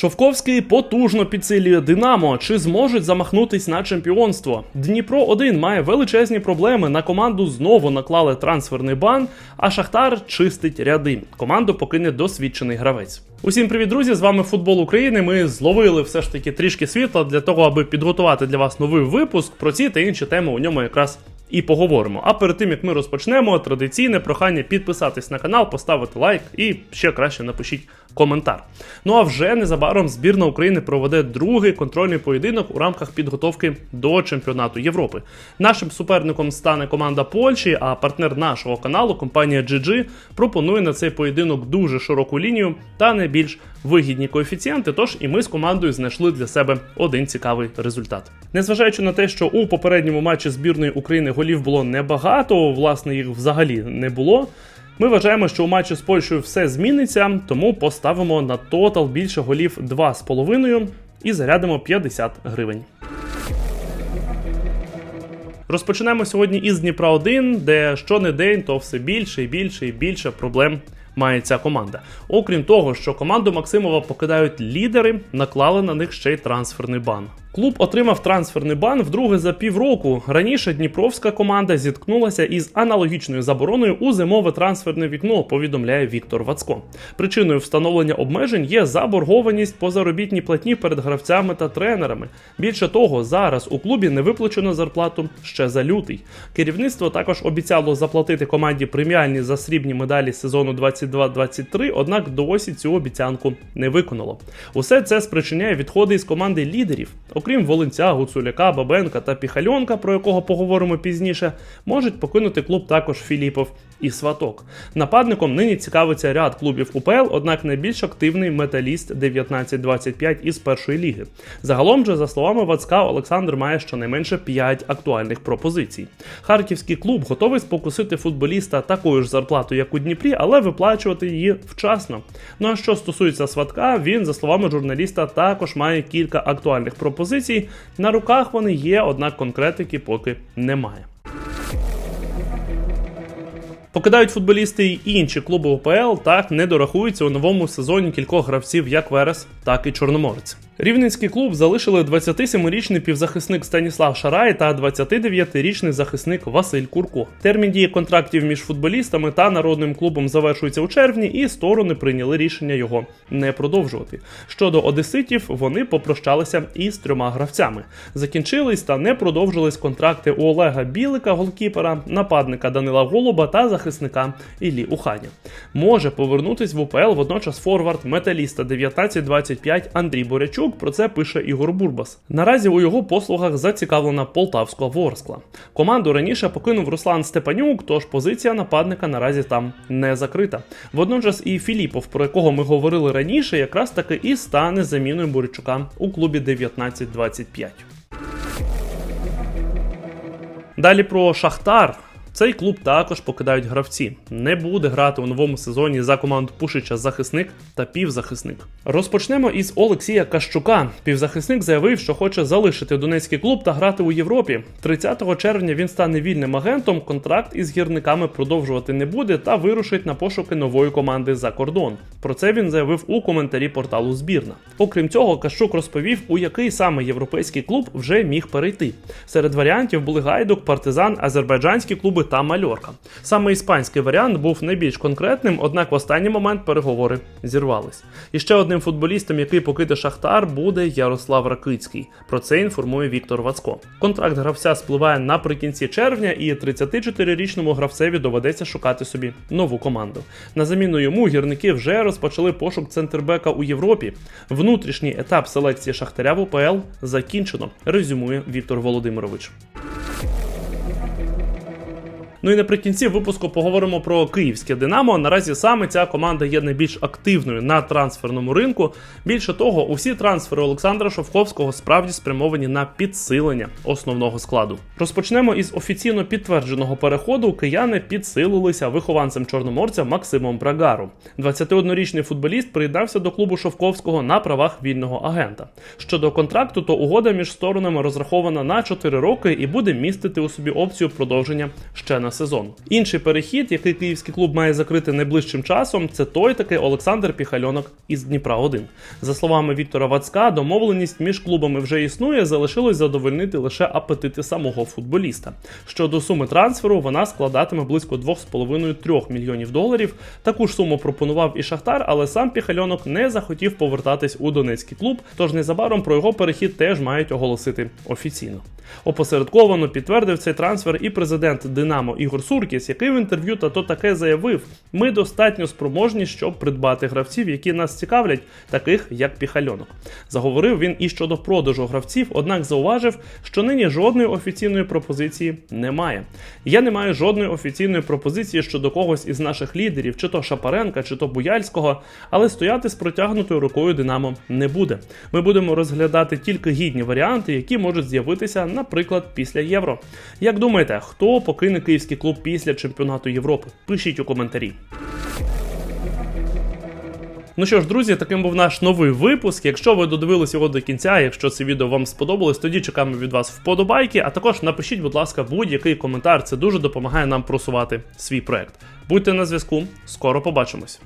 Шовковський потужно підсилює Динамо. Чи зможуть замахнутись на чемпіонство? Дніпро 1 має величезні проблеми. На команду знову наклали трансферний бан, а Шахтар чистить ряди. Команду покине досвідчений гравець. Усім привіт, друзі! З вами футбол України. Ми зловили все ж таки трішки світла для того, аби підготувати для вас новий випуск. Про ці та інші теми у ньому якраз і поговоримо. А перед тим як ми розпочнемо, традиційне прохання підписатись на канал, поставити лайк і ще краще напишіть коментар. Ну а вже незабаром збірна України проведе другий контрольний поєдинок у рамках підготовки до чемпіонату Європи. Нашим суперником стане команда Польщі, а партнер нашого каналу, компанія GG, пропонує на цей поєдинок дуже широку лінію та найбільш вигідні коефіцієнти. Тож і ми з командою знайшли для себе один цікавий результат. Незважаючи на те, що у попередньому матчі збірної України голів було небагато, власне, їх взагалі не було. Ми вважаємо, що у матчі з Польщею все зміниться, тому поставимо на тотал більше голів 2,5 і зарядимо 50 гривень. Розпочнемо сьогодні із Дніпра 1, де щонедень то все більше і більше і більше проблем має ця команда. Окрім того, що команду Максимова покидають лідери, наклали на них ще й трансферний бан. Клуб отримав трансферний бан вдруге за півроку. Раніше Дніпровська команда зіткнулася із аналогічною забороною у зимове трансферне вікно, повідомляє Віктор Вацко. Причиною встановлення обмежень є заборгованість по заробітній платні перед гравцями та тренерами. Більше того, зараз у клубі не виплачено зарплату ще за лютий. Керівництво також обіцяло заплатити команді преміальні за срібні медалі сезону 22-23, однак досі цю обіцянку не виконало. Усе це спричиняє відходи із команди лідерів. Окрім Волинця, Гуцуляка, Бабенка та Піхальонка, про якого поговоримо пізніше, можуть покинути клуб також Філіпов і Сваток. Нападником нині цікавиться ряд клубів УПЛ, однак найбільш активний металіст 19-25 із першої ліги. Загалом же, за словами Вацка, Олександр має щонайменше 5 актуальних пропозицій. Харківський клуб готовий спокусити футболіста такою ж зарплатою, як у Дніпрі, але виплачувати її вчасно. Ну а що стосується Сватка, він, за словами журналіста, також має кілька актуальних пропозицій. На руках вони є, однак конкретики поки немає. Покидають футболісти й інші клуби ОПЛ, так не дорахуються у новому сезоні кількох гравців як Верес, так і Чорноморець. Рівненський клуб залишили 27-річний півзахисник Станіслав Шарай та 29-річний захисник Василь Курко. Термін дії контрактів між футболістами та народним клубом завершується у червні, і сторони прийняли рішення його не продовжувати. Щодо одеситів, вони попрощалися із трьома гравцями. Закінчились та не продовжились контракти у Олега Білика, голкіпера, нападника Данила Голуба та захисника Іллі Уханя. Може повернутись в УПЛ водночас форвард металіста 19-25 Андрій Борячук. Про це пише Ігор Бурбас. Наразі у його послугах зацікавлена полтавська Ворскла. Команду раніше покинув Руслан Степанюк, тож позиція нападника наразі там не закрита. Водночас і Філіпов, про якого ми говорили раніше, якраз таки і стане заміною Борячука у клубі 19-25. Далі про Шахтар. Цей клуб також покидають гравці. Не буде грати у новому сезоні за команду Пушича захисник та півзахисник. Розпочнемо із Олексія Кащука. Півзахисник заявив, що хоче залишити донецький клуб та грати у Європі. 30 червня він стане вільним агентом. Контракт із гірниками продовжувати не буде та вирушить на пошуки нової команди за кордон. Про це він заявив у коментарі порталу Збірна. Окрім цього, Кащук розповів, у який саме європейський клуб вже міг перейти. Серед варіантів були гайдук, партизан, азербайджанські клуби та Мальорка. Саме іспанський варіант був найбільш конкретним, однак в останній момент переговори зірвались. І ще одним футболістом, який покиде Шахтар, буде Ярослав Ракицький. Про це інформує Віктор Вацко. Контракт гравця спливає наприкінці червня, і 34-річному гравцеві доведеться шукати собі нову команду. На заміну йому гірники вже розпочали пошук центрбека у Європі. Внутрішній етап селекції Шахтаря в УПЛ закінчено. Резюмує Віктор Володимирович. Ну і наприкінці випуску поговоримо про київське Динамо. Наразі саме ця команда є найбільш активною на трансферному ринку. Більше того, усі трансфери Олександра Шовковського справді спрямовані на підсилення основного складу. Розпочнемо із офіційно підтвердженого переходу. Кияни підсилилися вихованцем чорноморця Максимом Брагару. 21-річний футболіст приєднався до клубу Шовковського на правах вільного агента. Щодо контракту, то угода між сторонами розрахована на 4 роки і буде містити у собі опцію продовження ще на сезону. Інший перехід, який київський клуб має закрити найближчим часом, це той таки Олександр Піхальонок із Дніпра 1 За словами Віктора Вацка, домовленість між клубами вже існує, залишилось задовольнити лише апетити самого футболіста. Щодо суми трансферу, вона складатиме близько 2,5-3 мільйонів доларів. Таку ж суму пропонував і Шахтар, але сам Піхальонок не захотів повертатись у Донецький клуб, тож незабаром про його перехід теж мають оголосити офіційно. Опосередковано підтвердив цей трансфер і президент Динамо Ігор Суркіс, який в інтерв'ю та то таке заявив: ми достатньо спроможні, щоб придбати гравців, які нас цікавлять, таких як Піхальонок. Заговорив він і щодо продажу гравців, однак зауважив, що нині жодної офіційної пропозиції немає. Я не маю жодної офіційної пропозиції щодо когось із наших лідерів, чи то Шапаренка, чи то Буяльського, але стояти з протягнутою рукою Динамо не буде. Ми будемо розглядати тільки гідні варіанти, які можуть з'явитися, наприклад, після євро. Як думаєте, хто покине київський клуб після чемпіонату Європи? Пишіть у коментарі. Ну що ж, друзі, таким був наш новий випуск. Якщо ви додивились його до кінця, якщо це відео вам сподобалось, тоді чекаємо від вас вподобайки. А також напишіть, будь ласка, будь-який коментар. Це дуже допомагає нам просувати свій проект. Будьте на зв'язку, скоро побачимось.